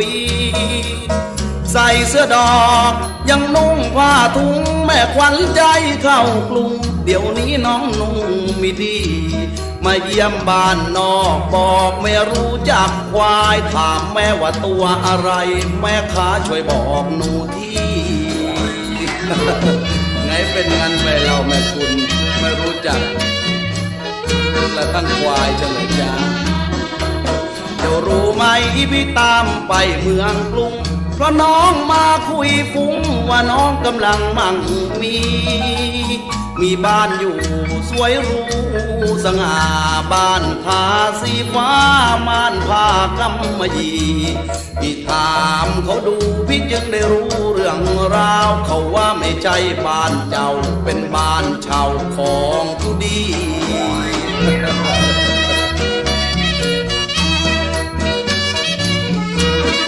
ปี ใส่เสื้อดอกยังนุ่งผ้าทุงแม่ขวัญใจเข้ากรุง เดี๋ยวนี้น้องนุ่งไม่ดี มาเยี่ยมบ้านนอกบอกไม่รู้จักควายถามแม่ว่าตัวอะไร แม่ค้าช่วยบอกหนูที่ ไงเป็นงานไปเราแม่คุณไม่รู้จักและตั้งควายจะเลยจ้า ไหมพี่ตามไปเมืองกรุง เพราะน้องมาคุยฟุ้งว่าน้องกำลังมั่งมี มีบ้านอยู่สวยรูสง่าบ้านทาสีฟ้าม่านผ้ากำมะหยี่พี่ถามเขาดูพี่จึงได้รู้เรื่องราวเขาว่าไม่ใช่บ้านเจ้าเป็นบ้านช่าของผู้ดี